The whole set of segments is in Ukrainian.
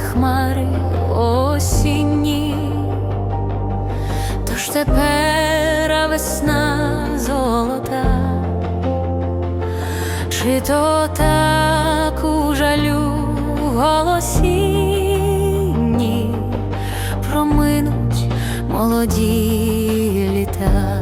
хмари осінні, тож тепер весна золота, чи то так у жалю голосінні проминуть молоді літа.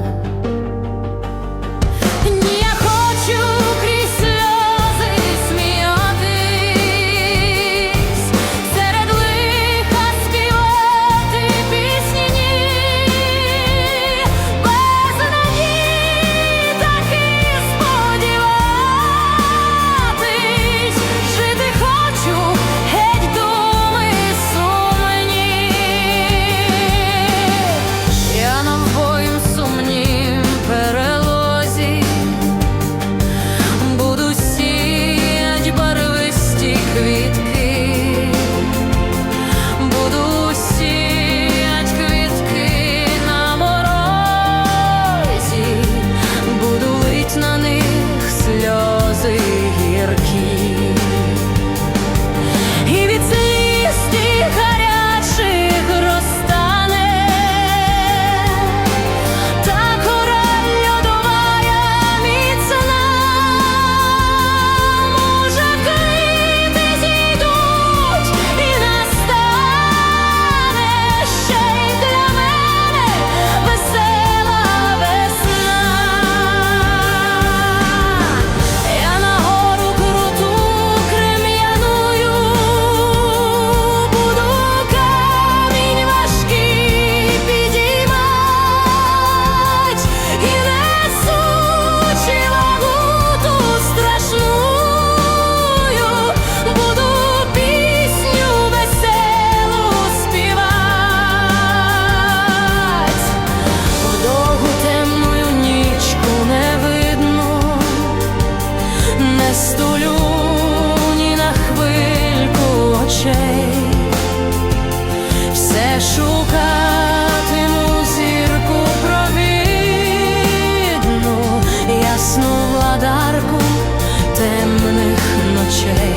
却